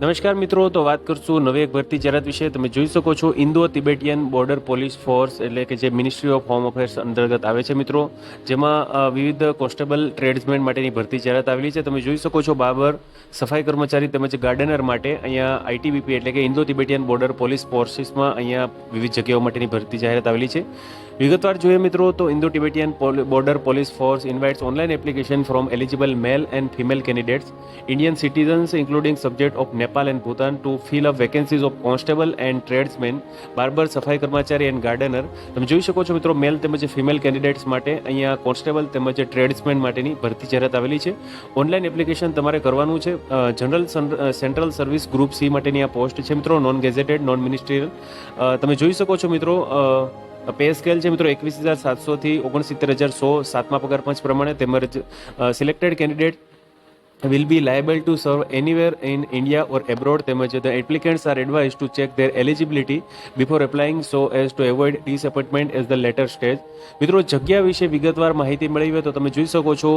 નમસ્કાર મિત્રો, તો વાત કરશું નવી એક ભરતી જાહેરાત વિશે. તમે જોઈ શકો છો Indo Tibetan border police force, એટલે કે જે મિનિસ્ટ્રી ઓફ હોમ અફેર્સ અંતર્ગત આવે છે મિત્રો. જેમાં વિવિધ કોન્સ્ટેબલ ટ્રેડ્સમેન માટેની ભરતી જાહેરાત આવેલી છે. તમે જોઈ શકો છો બાબર, સફાઈ કર્મચારી તેમજ ગાર્ડનર માટે અહીંયા આઈટીબીપી, એટલે કે ઇન્ડો તિબેટિયન બોર્ડર પોલીસ ફોર્સિસમાં અહીંયા વિવિધ જગ્યાઓ માટેની ભરતી જાહેરાત આવેલી છે. વિગતવાર જોઈએ મિત્રો તો Indo Tibetan border police force invites online application from eligible male and female candidates, Indian citizens including subject of Nepal and Bhutan to fill up vacancies of constable and tradesman, barber, સફાઈ કર્મચારી and gardener. તમે જોઈ શકો છો મિત્રો મેલ તેમજ female candidates માટે અહીંયા કોન્સ્ટેબલ તેમજ ટ્રેડ્સમેન માટેની ભરતી જાહેરાત આવેલી છે. ઓનલાઈન એપ્લિકેશન તમારે કરવાનું છે general central service group C માટેની આ પોસ્ટ છે મિત્રો, નોન ગેઝેટેડ, નોન મિનિસ્ટ્રીયલ. તમે જોઈ શકો છો મિત્રો પે સ્કેલ છે મિત્રો એકવીસ હજાર સાતસોથી ઓગણસિત્તેર હજાર સો સાતમા પગાર પંચ પ્રમાણે તેમજ selected candidate will be liable to serve anywhere in India or abroad. તેમજ the applicants are advised to check their eligibility before applying so as to avoid disappointment as the later stage. મિત્રો, જગ્યા વિશે વિગતવાર માહિતી મેળવી તો તમે જોઈ શકો છો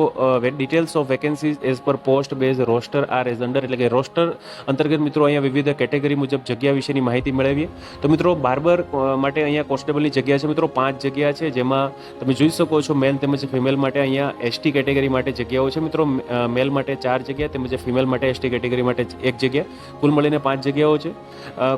details of vacancies as per post base roster are as under એટલે કે રોસ્ટર અંતર્ગત મિત્રો, અહીંયા વિવિધ કેટેગરી મુજબ જગ્યા વિશેની માહિતી મેળવીએ. તો મિત્રો બાર્બર માટે અહીંયા કોન્સ્ટેબલની જગ્યા છે. મિત્રો, પાંચ જગ્યા છે, જેમાં તમે જોઈ શકો છો મેલ તેમજ ફિમેલ માટે અહીંયા એસટી કેટેગરી માટે જગ્યાઓ છે. મિત્રો મેલ માટે ચાર જગ્યા તેમજ ફિમેલ માટે એસટી કેટેગરી માટે એક જગ્યા. કુલ મળીને પાંચ જગ્યાઓ છે.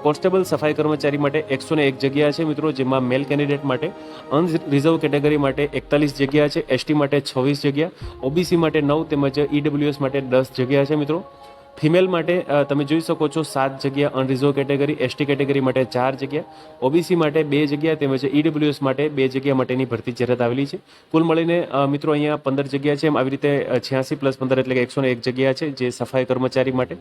કોન્સ્ટેબલ સફાઈ કર્મચારી માટે એકસો એક જગ્યા છે મિત્રો, જેમાં મેલ કેન્ડિડેટ માટે અનરિઝર્વ કેટેગરી માટે એકતાલીસ જગ્યા છે એસટી માટે છવ્વીસ જગ્યા ઓબીસી માટે નવ તેમજ ઈડબ્લ્યુએસ માટે દસ જગ્યા છે મિત્રો. ફિમેલ માટે તમે જોઈ શકો છો સાત જગ્યા અનરિઝર્વ કેટેગરી એસટી કેટેગરી માટે ચાર જગ્યા. ઓબીસી માટે બે જગ્યા, તેમજ ઈડબ્લ્યુએસ માટે બે જગ્યા માટેની ભરતી જાહેરાત આવેલી છે. કુલ મળીને મિત્રો અહીંયા પંદર જગ્યા છે. એમ આવી રીતે છ્યાસી પ્લસ પંદર એટલે કે એકસો એક જગ્યા છે જે સફાઈ કર્મચારી માટે.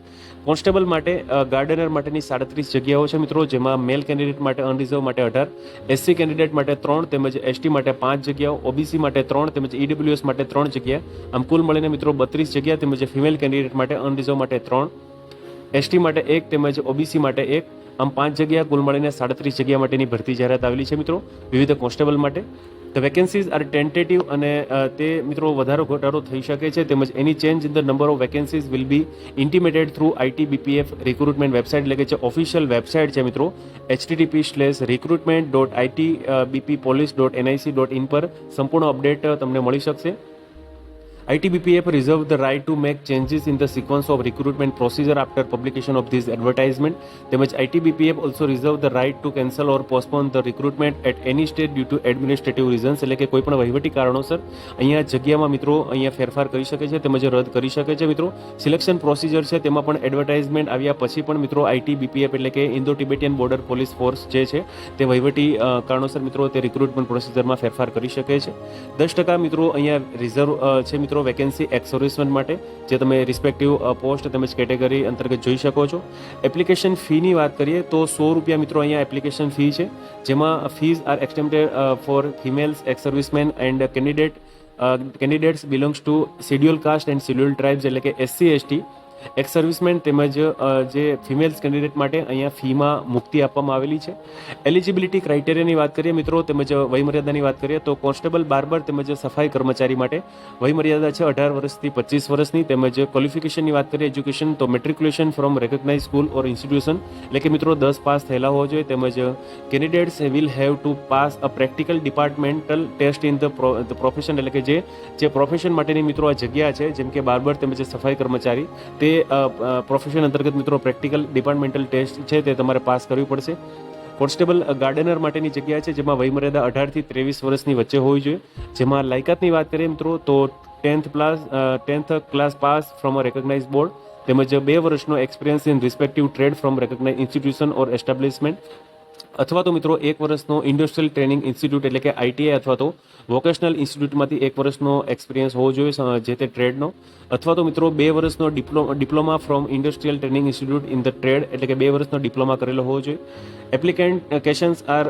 કોન્સ્ટેબલ માટે ગાર્ડનર માટેની સાડત્રીસ જગ્યાઓ છે મિત્રો, જેમાં મેલ કેન્ડિડેટ માટે અનરિઝર્વ માટે અઢાર એસસી કેન્ડિડેટ માટે ત્રણ, તેમજ એસટી માટે પાંચ જગ્યાઓ ઓબીસી માટે ત્રણ, તેમજ ઈડબ્લ્યુએસ માટે ત્રણ જગ્યા. આમ કુલ મળીને મિત્રો બત્રીસ જગ્યા, તેમજ ફિમેલ કેન્ડિડેટ માટે અનરિઝર્વ માટે ત્રણ એસટી માટે એક તેમજ ઓબીસી માટે એક. આમ પાંચ જગ્યા કુલ મળીને સાડત્રીસ જગ્યા માટેની ભરતી જાહેરાત આવેલી છે મિત્રો. વિવિધ કોન્સ્ટેબલ માટે. ધ વેકેન્સીઝ આર ટેન્ટેટિવ અને તે મિત્રો વધારો ઘટાડો થઈ શકે છે. તેમજ any change in the number of vacancies will be intimated through IT BPF recruitment website એટલે કે છે ઓફિશિયલ વેબસાઇટ છે મિત્રો. HTTP slash recruitment dot IT BP police dot NIC dot in પર સંપૂર્ણ અપડેટ તમને મળી શકશે. ITBPF reserve the right to make changes in the sequence of recruitment procedure after publication of this advertisement. તેમજ ITBPF also reserve the right to cancel or postpone the recruitment at any stage due to administrative reasons એટલે કે કોઈ પણ વહીવટી કારણોસર અહીંયા જગ્યામાં મિત્રો અહીંયા ફેરફાર કરી શકે છે તેમજ રદ કરી શકે છે મિત્રો સિલેક્શન પ્રોસિજર છે તેમાં પણ એડવર્ટાઇઝમેન્ટ આવ્યા પછી પણ મિત્રો ITBPF એટલે કે Indo Tibetan border police force જે છે તે વહીવટી અ, કારણોસર મિત્રો તે રિક્રુટમેન્ટ પ્રોસિજરમાં ફેરફાર કરી શકે છે દસ ટકા મિત્રો અહીંયા રિઝર્વ છે મિત્રો વેકેન્સી એક્સોરિસમેન્ટ માટે, જે તમે રિસ્પેક્ટિવ પોસ્ટ તેમજ કેટેગરી અંતર્ગત જોઈ શકો છો. એપ્લિકેશન ફીની વાત કરીએ, તો સો રૂપિયા મિત્રો અહીંયા એપ્લિકેશન ફી છે, જેમાં fees are exempted for females ex servicemen and candidate candidates belongs to schedule caste and schedule tribes એટલે કે એસસી એસટી એક્સ સર્વિસમેન તેમજ જે ફિમેલ્સ કેન્ડિડેટ માટે અહીંયા ફીમાં મુક્તિ આપવામાં આવેલી છે. એલિજિબિલિટી ક્રાઇટેરિયાની વાત કરીએ મિત્રો, તેમજ વયમર્યાદાની વાત કરીએ તો કોન્સ્ટેબલ, બાર્બર તેમજ સફાઈ કર્મચારી માટે વયમર્યાદા છે અઢાર વર્ષથી પચીસ વર્ષની. તેમજ ક્વોલિફિકેશનની વાત કરીએ એજ્યુકેશન તો matriculation from recognise school or institution એટલે કે મિત્રો, દસ પાસ થયેલા હોવા જોઈએ. તેમજ candidates will have to pass a practical departmental test in the profession એટલે કે જે જે પ્રોફેશન માટેની મિત્રો આ જગ્યા છે, જેમ કે બાર્બર તેમજ સફાઈ કર્મચારી, તે પ્રોફેશન અંતર્ગત મિત્રો પ્રેક્ટિકલ ડિપાર્ટમેન્ટલ ટેસ્ટ છે તે તમારે પાસ કરવી પડશે. કોન્સ્ટેબલ ગાર્ડનર માટેની જગ્યા છે જેમાં વયમર્યાદા અઢારથી ત્રેવીસ વર્ષની વચ્ચે હોવી જોઈએ. જેમાં લાયકાતની વાત કરીએ મિત્રો, તો tenth class tenth class pass from a recognise board તેમજ બે વર્ષનો experience in respective trade from recognise institution or establishment અથવા તો મિત્રો એક વર્ષનો ઇન્ડસ્ટ્રીયલ ટ્રેનિંગ ઇન્સ્ટિટ્યૂટ એટલે કે આઈટીઆઈ અથવા તો વોકેશનલ ઇન્સ્ટિટ્યૂટમાંથી એક વર્ષનો એક્સપિરિયન્સ હોવો જોઈએ જે તે ટ્રેડનો અથવા તો મિત્રો બે વર્ષનો diplo diploma from industrial training institute in the trade એટલે કે બે વર્ષનો ડિપ્લોમા કરેલો હોવો જોઈએ. Applications are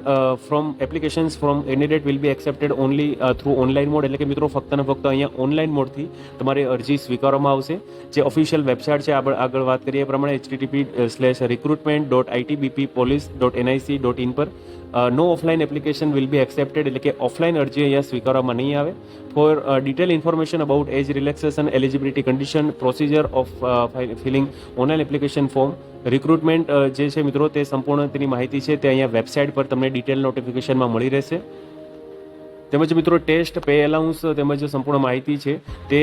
from applications from candidate will be accepted only through online mode એટલે કે મિત્રો ફક્ત ને ફક્ત અહીંયા ઓનલાઈન મોડથી તમારી અરજી સ્વીકારવામાં આવશે. જે ઓફિશિયલ વેબસાઇટ છે આગળ આગળ વાત કરીએ પ્રમાણે HTTP slash recruitment dot ITBP police dot NIC dot in પર. No offline application will be accepted એટલે કે ઓફલાઈન અરજી અહીંયા સ્વીકારવામાં નહીં આવે. For detail information about age relaxation eligibility condition procedure of filling online application form recruitment જે છે મિત્રો તે સંપૂર્ણ તેની માહિતી છે તે અહીંયા વેબસાઇટ પર તમને ડિટેલ નોટિફિકેશનમાં મળી રહેશે. તેમજ મિત્રો ટેસ્ટ, પે એલાઉન્સ તેમજ સંપૂર્ણ માહિતી છે તે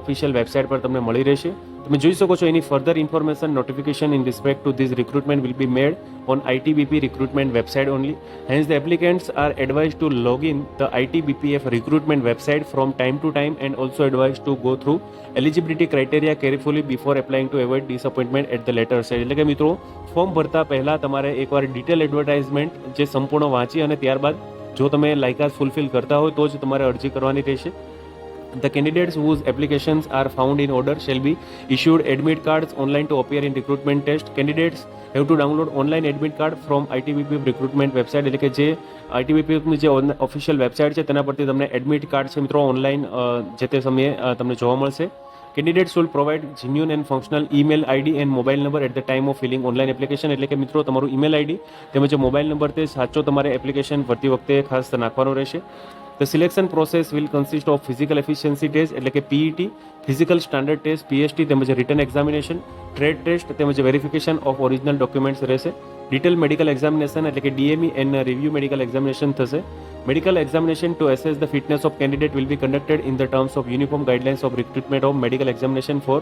ઓફિશિયલ વેબસાઇટ પર તમને મળી રહેશે. તમે જોઈ શકો છો any further information notification in respect to this recruitment will be made on ITBP recruitment website only hence the applicants are advise to log in the ITBPF recruitment website from time to time and also advise to go through eligibility criteria carefully before applying to avoid disappointment at the latter side એટલે કે મિત્રો form ભરતા પહેલાં તમારે એકવાર detail advertisement જે સંપૂર્ણ વાંચી અને ત્યારબાદ જો તમે લાયકાત ફૂલફિલ કરતા હોય તો જ તમારે અરજી કરવાની રહેશે The candidates whose applications are found in order shall be issued admit cards online to appear in recruitment test. Candidates have to download online admit card from ITBP recruitment website એટલે કે જે ITBP ની જે official website છે તેના પરથી તમને admit card છે મિત્રો ઓનલાઈન જે તે સમયે તમને જોવા મળશે candidates will provide genuine and functional email ID and mobile number at the time of filling online application એટલે કે મિત્રો, તમારું ઈમેલ આઈડી તેમજ મોબાઈલ નંબર તે સાચો તમારે એપ્લિકેશન ભરતી વખતે ખાસ નાખવાનો રહેશે. The selection process will consist of physical efficiency test એટલે કે PET physical standard test PHT તેમજ રિટર્ન એક્ઝામિનેશન ટ્રેડ ટેસ્ટ તેમજ વેરિફિકેશન ઓફ ઓરિજિનલ ડોક્યુમેન્ટ્સ રહેશે. ડિટેલ મેડિકલ એક્ઝામિનેશન એટલે કે DME and review medical examination થશે. medical examination to assess the fitness of candidate will be conducted in the terms of uniform guidelines of recruitment of medical examination for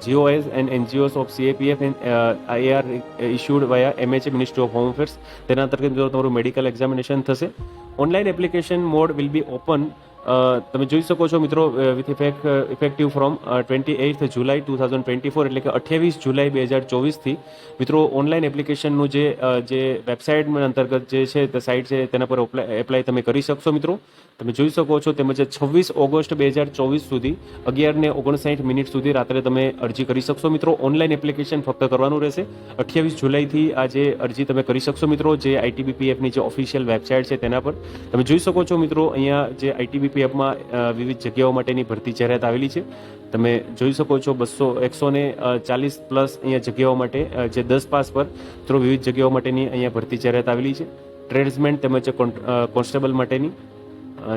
GOs and NGOs of CAPF and IR issued via MHA Ministry of Home Affairs તેના અંતર્ગત જો તમારું medical examination થશે online application mode will be open તમે જોઈ શકો છો મિત્રો with effect effective from twenty eighth July two thousand twenty four એટલે કે અઠ્યાવીસ જુલાઈ બે હજાર ચોવીસથી મિત્રો ઓનલાઈન એપ્લિકેશનનું જે જે વેબસાઇટ અંતર્ગત જે છે તે સાઇટ છે, તેના પર એપ્લાય તમે કરી શકશો મિત્રો. તમે જોઈ શકો છો તેમજ છવ્વીસ ઓગસ્ટ બે હજાર ચોવીસ સુધી અગિયાર ને ઓગણસાઠ મિનિટ સુધી રાત્રે તમે અરજી કરી શકશો મિત્રો. ઓનલાઈન એપ્લિકેશન ફક્ત કરવાનું રહેશે. અઠ્યાવીસ જુલાઈથી આ જે અરજી તમે કરી શકશો મિત્રો, જે આઈટીબીપીએફની જે ઓફિશિયલ વેબસાઇટ છે તેના પર. તમે જોઈ શકો છો મિત્રો, અહીંયા જે આઈટીબીપીએફમાં વિવિધ જગ્યાઓ માટેની ભરતી જાહેરાત આવેલી છે. તમે જોઈ શકો છો બસો એકસો ને ચાલીસ પ્લસ અહીંયા જગ્યાઓ માટે જે દસ પાસ પર મિત્રો વિવિધ જગ્યાઓ માટેની અહીંયા ભરતી જાહેરાત આવેલી છે. ટ્રેડ્સમેન તેમજ કોન- કોન્સ્ટેબલ માટેની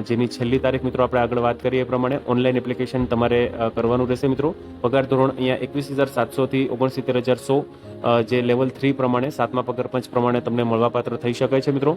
જેની છેલ્લી તારીખ મિત્રો આપણે આગળ વાત કરીએ એ પ્રમાણે ઓનલાઈન એપ્લિકેશન તમારે કરવાનું રહેશે મિત્રો. પગાર ધોરણ અહીંયા એકવીસ હજાર સાતસોથી ઓગણસિત્તેર હજાર સો જે લેવલ થ્રી પ્રમાણે, સાતમા પગાર પંચ પ્રમાણે તમને મળવાપાત્ર થઈ શકે છે મિત્રો.